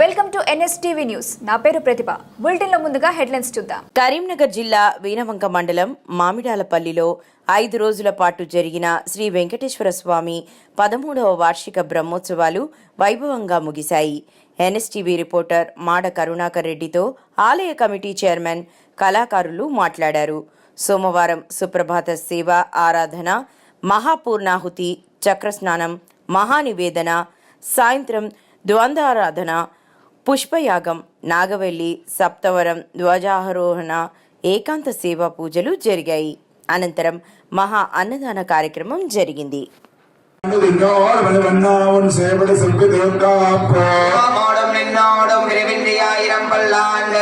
Welcome to NSTV news. నా పేరు ప్రతిభ. బులెటిన్లో ముందుగా హెడ్లైన్స్ చూద్దాం. కరీంనగర్ జిల్లా వీణవంక మండలం మామిడాలపల్లిలో ఐదు రోజుల పాటు జరిగిన శ్రీ వెంకటేశ్వర స్వామి పదమూడవ వార్షిక బ్రహ్మోత్సవాలు వైభవంగా ముగిశాయి. ఎన్ఎస్టీవీ రిపోర్టర్ మాడ కరుణాకర్ రెడ్డితో ఆలయ కమిటీ చైర్మన్ కళాకారులు మాట్లాడారు. సోమవారం సుప్రభాత సేవ ఆరాధన మహాపూర్ణాహుతి చక్రస్నానం మహానివేదన సాయంత్రం ద్వంద్వారాధన పుష్పయాగం నాగవెల్లి సప్తవరం ధ్వజారోహణ ఏకాంత సేవా పూజలు జరిగాయి అనంతరం మహా అన్నదాన కార్యక్రమం జరిగింది வண்ணாவன் சேவடி செல்வி தேர்காப்போ மாடம் நின்னோடும் விரைவின்றியாயிரம் பல்லாண்டு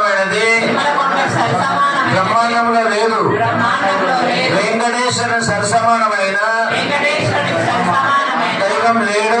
దైవం లేడు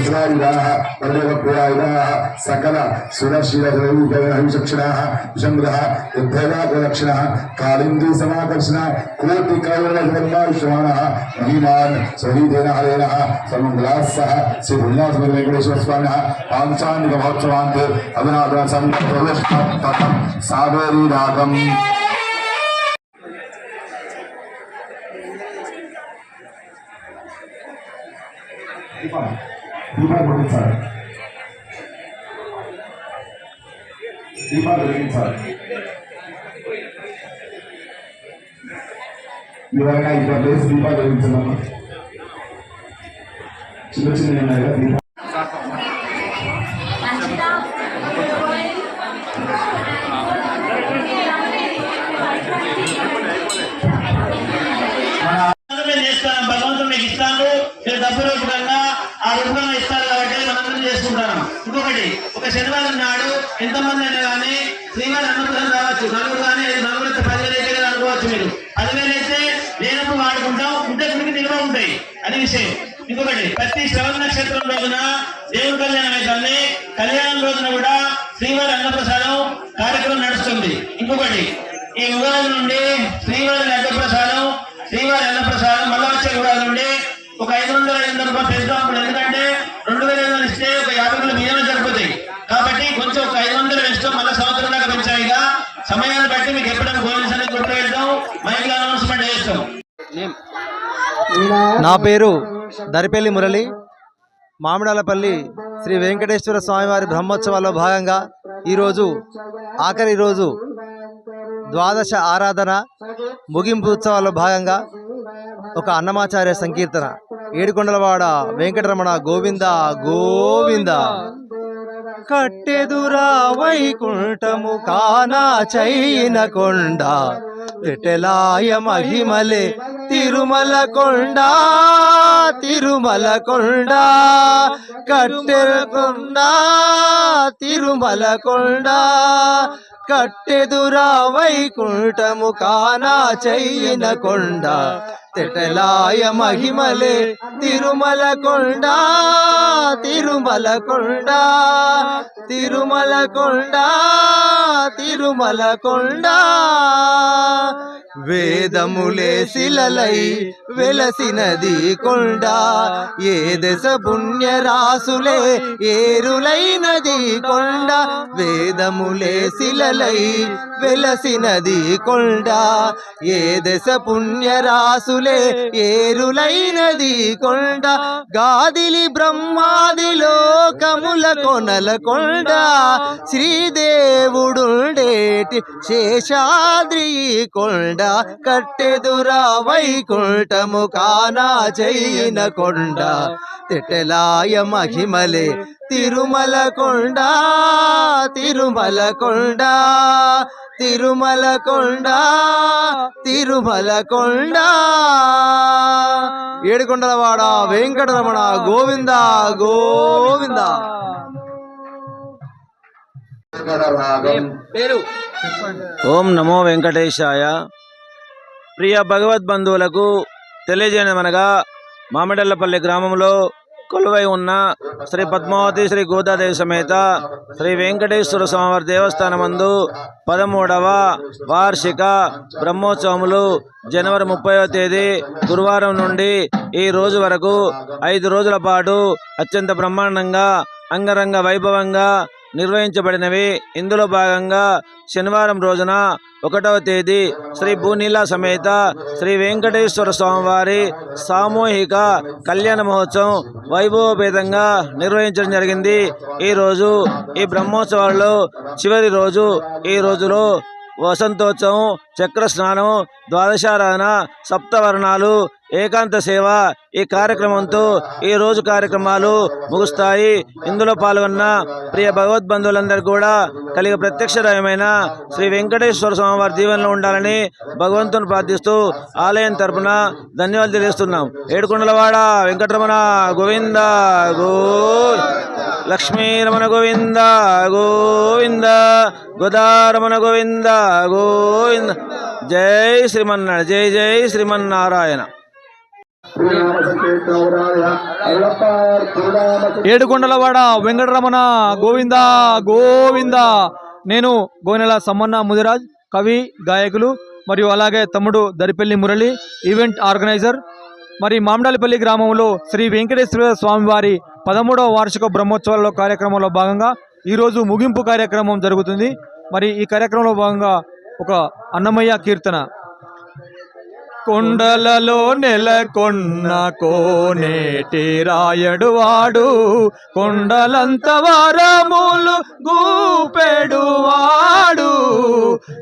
कृष्णायुधाः पर्णवप्रियायुधाः सकल सुरशिरहिचक्षणाः चन्द्रः युद्धगाकलक्षणः कालिन्दीसमाकर्षणः कोटिकरणः महिमान् स्वहीतेन हरेणः सर्वमङ्गलाः सः श्रीभुल्लासवेङ्कटेश्वरस्वामिनः पाञ्चान्तिकमहोत्सवान्ते अधुनादासं प्रदर्शनं सागरीनाथम् Goodbye. దీపాలు వెలిగించాలి. దీపాలు వెలిగించాలి ఎవరైనా ఇద్దరు లేచి దీపాలు వెలిగించమమ్మా చిన్న చిన్న దీపాలు శనివారం నాడు ఎంతమంది అయినా కానీ శ్రీవారి అన్నప్రసాదం రావచ్చు. నలుగురు కానీ ఐదు నలుగురు పదివేలు అయితే కదా అనుకోవచ్చు మీరు. పదివేలు అయితే లేనప్పుడు వాడుకుంటాం ఉంటే గుడికి నిల్వ ఉంటాయి. అది విషయం. ఇంకొకటి ప్రతి శ్రవణ నక్షత్రం రోజున దేవుడి కళ్యాణం అవుతుంది కళ్యాణం రోజున కూడా శ్రీవారి అన్నప్రసాదం కార్యక్రమం నడుస్తుంది. ఇంకొకటి ఈ ఉగాది నుండి శ్రీవారి అన్నప్రసాదం శ్రీవారి అన్నప్రసాదం మళ్ళా వచ్చే ఉగాది నుండి ఒక ఐదు వందల ఐదు వందల రూపాయలు పెంచుతాం అప్పుడు ఎందుకంటే రెండు వేల ఐదు వందలు ఇస్తే ఒక యాభై నా పేరు దరిపల్లి మురళి. మామిడాలపల్లి శ్రీ వెంకటేశ్వర స్వామివారి బ్రహ్మోత్సవాల్లో భాగంగా ఈరోజు ఆఖరి రోజు ద్వాదశ ఆరాధన ముగింపు ఉత్సవాల్లో భాగంగా ఒక అన్నమాచార్య సంకీర్తన. ఏడుకొండలవాడ వెంకటరమణ గోవింద గోవింద. కట్టెదురా వైకుంఠము కానా చైన కొండ మహిమలే తిరుమల కొండ తిరుమల కొండ కట్టెరకొండ తిరుమల కొండ కట్టెదురా వైకుంఠము కానా చెయ్యిన కొండ. తెటలాయ మహిమలే తిరుమల కొండ తిరుమల కొండ తిరుమల కొండ తిరుమల కొండ. వేదములే శిలలై వెలసినది కొండ ఏ దశ పుణ్య రాసులే ఏరులైనది కొండ. వేదములే శిలలై వెలసినది కొండ ఏ దశ పుణ్య ఏరులే ఏరులైనది కొండ గాదిలి బ్రహ్మాది లోకముల కొనల కొండ. శ్రీదేవుడుండేటి శేషాద్రి కొండ కట్టెదురా వైకుంఠము కానా చైన కొండ. తెటలాయ మహిమలే తిరుమల కొండ తిరుమల కొండ తిరుమల కొండ తిరుమల కొండ. ఏడుకొండలవాడ వెంకటరమణ గోవింద గోవింద. ఓం నమో వెంకటేశాయ. ప్రియ భగవద్ బంధువులకు తెలియజేయనమనగా మామిడల్లపల్లి గ్రామంలో కొలువై ఉన్న శ్రీ పద్మావతి శ్రీ గోదాదేవి సమేత శ్రీ వెంకటేశ్వర స్వామివారి దేవస్థానమందు పదమూడవ వార్షిక బ్రహ్మోత్సవములు జనవరి ముప్పైవ తేదీ గురువారం నుండి ఈ రోజు వరకు ఐదు రోజుల పాటు అత్యంత బ్రహ్మాండంగా అంగరంగ వైభవంగా నిర్వహించబడినవి. ఇందులో భాగంగా శనివారం రోజున ఒకటవ తేదీ శ్రీ భూనీల సమేత శ్రీ వెంకటేశ్వర స్వామివారి సామూహిక కళ్యాణ మహోత్సవం వైభవపేతంగా నిర్వహించడం జరిగింది. ఈరోజు ఈ బ్రహ్మోత్సవాల్లో చివరి రోజు. ఈ రోజులో వసంతోత్సవం చక్ర స్నానం ద్వాదశారాధన సప్తవర్ణాలు ఏకాంత సేవ ఈ కార్యక్రమంతో ఈ రోజు కార్యక్రమాలు ముగుస్తాయి. ఇందులో పాల్గొన్న ప్రియ భగవద్బంధువులందరూ కూడా కలిగి ప్రత్యక్షరమైన శ్రీ వెంకటేశ్వర స్వామివారి దీవెనలో ఉండాలని భగవంతుని ప్రార్థిస్తూ ఆలయం తరపున ధన్యవాదాలు తెలియజేస్తున్నాం. ఏడుకొండలవాడ వెంకటరమణ గోవింద గో లక్ష్మీరమణ గోవింద గోవింద గోదారమణ గోవింద గోవింద. జై శ్రీమన్నారాయణ జై జై శ్రీమన్నారాయణ. ఏడుకొండలవాడ వెంకటరమణ గోవింద గోవింద. నేను గోనెల సమ్మన్న ముదిరాజ్ కవి గాయకులు మరియు అలాగే తమ్ముడు దరిపల్లి మురళి ఈవెంట్ ఆర్గనైజర్. మరి మామిడాలపల్లి గ్రామంలో శ్రీ వెంకటేశ్వర స్వామివారి పదమూడవ వార్షిక బ్రహ్మోత్సవాల కార్యక్రమంలో భాగంగా ఈరోజు ముగింపు కార్యక్రమం జరుగుతుంది. మరి ఈ కార్యక్రమంలో భాగంగా ఒక అన్నమయ్య కీర్తన. కొండలలో నెలకొన్న కోనేటి రాయడు వాడు కొండలంత వారములు గూపెడు వాడు.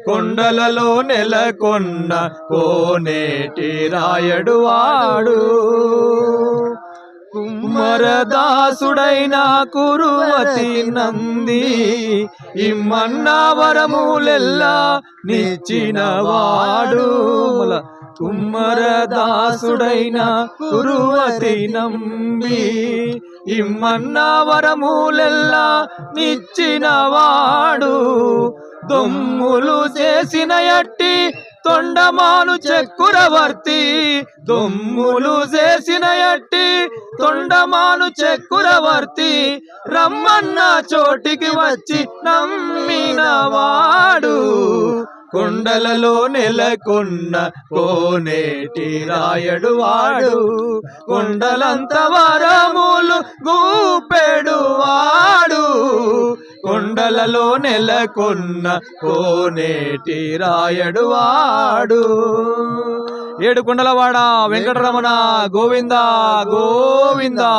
కొండలలో నెలకొన్న కోనేటి రాయడు వాడు. కుమ్మరదాసుడైన కురువతి నంది ఇమ్మన్న వరములెల్లా నిచ్చిన కుమ్మరదాసుడైన కురువతి నంబి ఇమ్మన్న వరములెల్లా నిచ్చిన వాడు. దొమ్ములు చేసిన ఎట్టి తొండమాను చెక్కురవర్తి దొమ్ములు చేసిన ఎట్టి. తొండమాను చెక్కురవర్తి రమ్మన్న చోటికి వచ్చి నమ్మిన వాడు. కొండలలో నెలకొన్న కోనేటి రాయడు వాడు. కొండలంత వరములు గూపెడు వాడు. కొండలలో నెలకొన్న కోనేటి రాయడు వాడు. ఏడు కొండలవాడ వెంకటరమణ గోవింద గోవిందా.